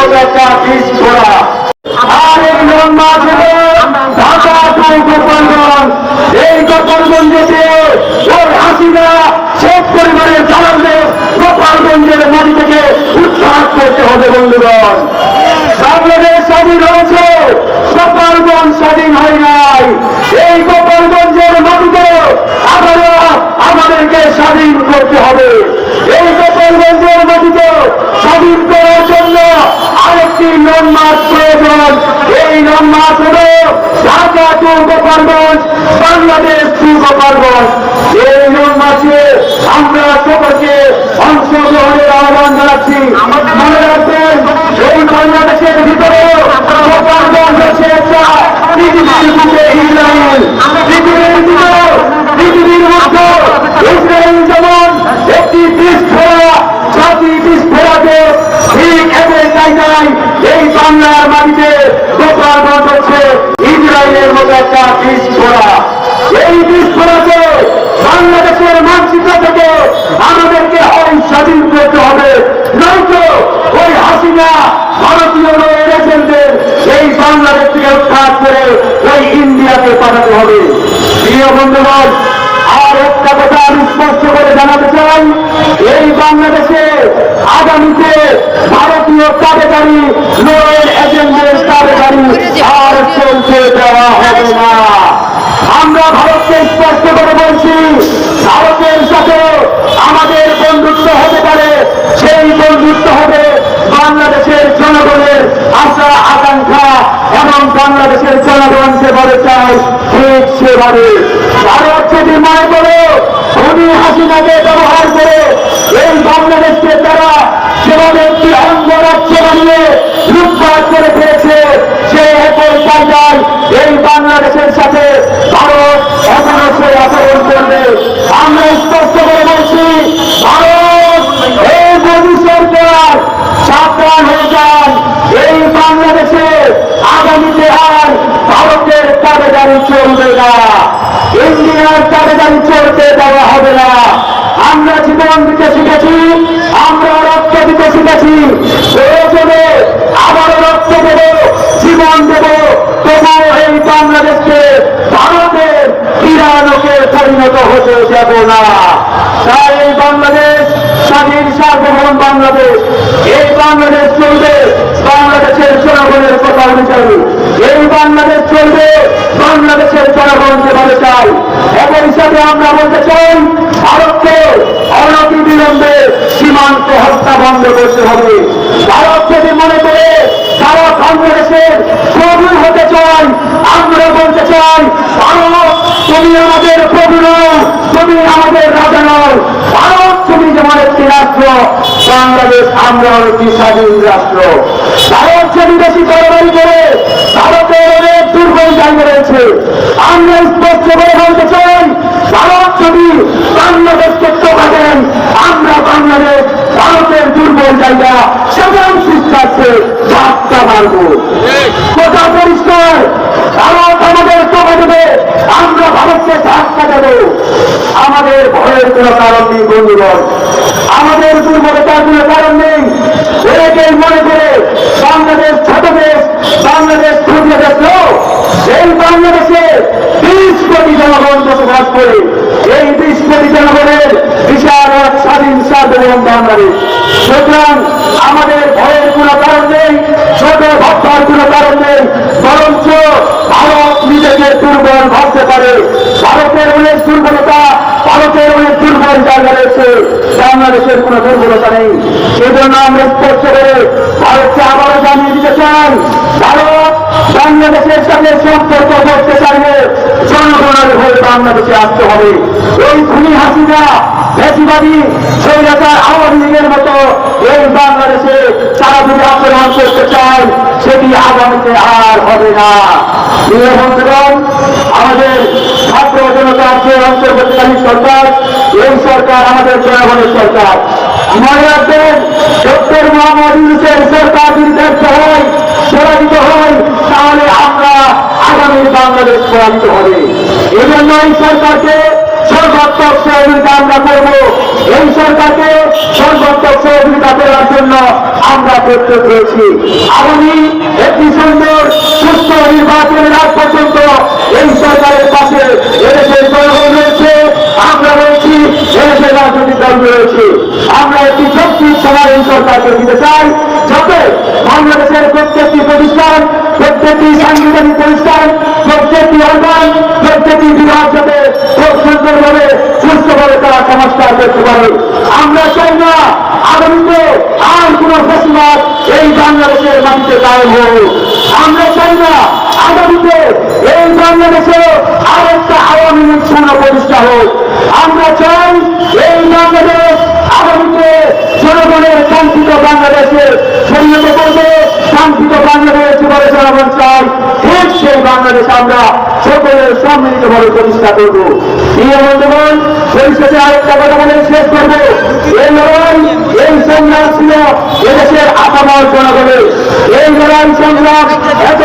একটা বীজ ছোড়া আর এই লম্বা ছেলে ঢাকা টু গোপালগঞ্জ। এই গোপালগঞ্জেতে ওই হাসিনা, শেখ পরিবারের জানালে গোপালগঞ্জের মাটি থেকে উৎখাত করতে লম্বাস হল ঢাকা টু গোপালগঞ্জ বাংলাদেশ টু গোপালগঞ্জ এই লম্বাসে আমরা সকলকে অংশগ্রহণের আহ্বান জানাচ্ছি। মনে রাখবেন, এই বাংলাদেশের ভিতরে গোপালগঞ্জ হচ্ছে একটা পৃথিবীর বুকে ইসরায়েল। পৃথিবীর ভিতরে, পৃথিবীর মধ্যে ইসরায়েল যেমন একটি বিস্ফোরা জাতি বিস্ফোরাকে ঠিক একই জায়গায় এই বাংলার মাটিতে গোপালগঞ্জ হচ্ছে। ইসরায়েলের মতো একটা বিস্ফোরা এই বিস্ফোরাকে বাংলাদেশের মানচিত্র থেকে আমাদেরকে হয় স্বাধীন করতে হবে। নয়তো ওই হাসিনা ভারতীয় এজেন্টদের এই বাংলাদেশ থেকে উৎখাত করে ওই ইন্ডিয়াকে পাঠাতে হবে। প্রিয় বন্ধুগণ, আর একটা কথা স্পষ্ট করে জানাতে চাই, এই বাংলাদেশে আগামীতে ভারতীয় তাবেদারি লোয়ের এজেন্টের তাবেদারি আর চলতে দেওয়া হবে না। আমরা ভারতকে স্পষ্ট করে বলছি, ভারতের সাথে আমাদের বন্ধুত্ব হতে পারে, সেই বন্ধুত্ব হবে বাংলাদেশের জনগণের আশা, আকাঙ্ক্ষা এবং বাংলাদেশের জনগণ যেভাবে চায় ঠিক সেভাবে। ভারত যদি মনে করে ব্যবহার করে এই বাংলাদেশকে তারা যেভাবে একটি অঙ্গরাজ্য বানিয়ে লুটপাট করে ফেলেছে, সে একই জায়গায় এই বাংলাদেশের সাথে ভারত সে আচরণ করবে। আমরা স্পষ্ট করে বলছি, ভারত এই মোদী সরকার সাবধান হয়ে যান। এই বাংলাদেশে আগামীতে আর ভারতের তাবেদারি চলবে না। ইন্ডিয়ার তাবেদারি চলতে দেওয়া হবে না। আমরা জীবন দিতে শিখেছি, আমরা রক্ত দিতে শিখেছি। প্রয়োজনে আবারও রক্ত দেব, জীবন দেব। তবুও এই বাংলাদেশকে ভারতের কিরানকে পরিণত হতে দেব না। তাই এই বাংলাদেশ, স্বাধীন সার্বভৌম বাংলাদেশ, এই বাংলাদেশ চলবে বাংলাদেশের জনগণের কথা এই বাংলাদেশ চলবে, বাংলাদেশের জনগণ যেভাবে চাই। একই হিসাবে আমরা বলতে চাই, ভারতকে অনতি বিলম্বে সীমান্ত হত্যা বন্ধ করতে হবে। ভারত যদি মনে করে তারা বাংলাদেশের প্রভু হতে চাই, আমরা বলতে চাই, ভারত, তুমি আমাদের প্রভু তুমি আমাদের রাজা নয় ভারত, তুমি যেমন একটি রাষ্ট্র, বাংলাদেশ আমরা একটি স্বাধীন রাষ্ট্র। ভারত যদি বেশি করে জায়গা রয়েছে। আমরা স্পষ্ট করে বলতে চাই, ভারত যদি বাংলাদেশকে টোকা দেন আমরা বাংলাদেশ ভারতের দুর্বল জায়গা, সেখান শিক্ষার্থে যাত্রা মারব। কথা পরিষ্কার, ভারত আমাদের টোকা দেবে, আমরা ভারতকে ধাক্কা দেব আমাদের ভয়ের কোনো কারণ নেই, বন্ধুগণ। আমাদের দুর্বলতার কোনো কারণ নেই। অনেকেই মনে করে বাংলাদেশ ছোট দেশ বাংলাদেশ ক্ষুদ্র দেশ নয়। এই বাংলাদেশে বিশ কোটি জনগণ বসবাস করে এই বিশ কোটি জনগণের বিশাল এক স্বাধীন সার্বভৌম বাংলাদেশ সুতরাং আমাদের ভয়ের কোনো কারণ নেই ছোট ভাববার কোনো কারণ নেই বরঞ্চ ভারত নিজেকে দুর্বল ভাবতে পারে ভারতের অনেক দুর্বলতা ভারতের অনেক দুর্বল জায়গা রয়েছে। বাংলাদেশের কোনো দুর্বলতা নেই। সেজন্য আমরা স্পষ্ট করে ভারতকে আবারও জানিয়ে দিতে চাই, ভারত বাংলাদেশের সাথে সম্পর্ক করতে চাইলে জনগণের হয়ে বাংলাদেশে আসতে হবে। এই খুনি হাসিনা বেশিবাদী স্বৈরাচার, আওয়ামী লীগের মতো এই বাংলাদেশে তারা যদি আচরণ করতে চায় সেটি আগামীতে আর হবে না। বন্ধুগণ, আমাদের জনতা যে অন্তর্বর্তীকালীন সরকার, এই সরকার আমাদের জনগণের সরকার। মনে রাখবেন, ডক্টর মোহাম্মদ ইউনুসের সরকার যদি ব্যর্থ হয় পরাজিত হয়, তাহলে আমরা আগামী বাংলাদেশ পরাজিত হবে। এই জন্য এই সরকারকে সর্বাত্মক সহযোগিতা আমরা করব। এই সরকারকে সর্বাত্মক সহযোগিতা করার জন্য আমরা প্রস্তুত রয়েছি। আগামী একটি সুন্দর সাংবিধানিক প্রতিষ্ঠান প্রত্যেকটি অর্গান প্রত্যেকটি বিভাগ যাতে খুব সুন্দরভাবে সুস্থভাবে তারা সংস্কার করতে পারে। আমরা চাই না আগামীতে আর কোন ফেসিবাদ এই বাংলাদেশের মাটিতে কায়েম হোক। আমরা চাই না আগামীতে এই বাংলাদেশে আর একটা আওয়ামী লীগ পূর্ণ প্রতিষ্ঠা হোক। আমরা চাই এই বাংলাদেশ আগামীতে জনগণের শান্তিত বাংলাদেশে বাংলাদেশ আমরা সকলের সম্মিলিত ভাবে প্রতিষ্ঠা করব। প্রিয় বন্ধুগণ পরিশেষে আরেকটা কথা বলে শেষ করব। এই লড়াই, এই সংগ্রাম ছিল এদেশের আপামর জনগণের। এই লড়াই সংগ্রাম এত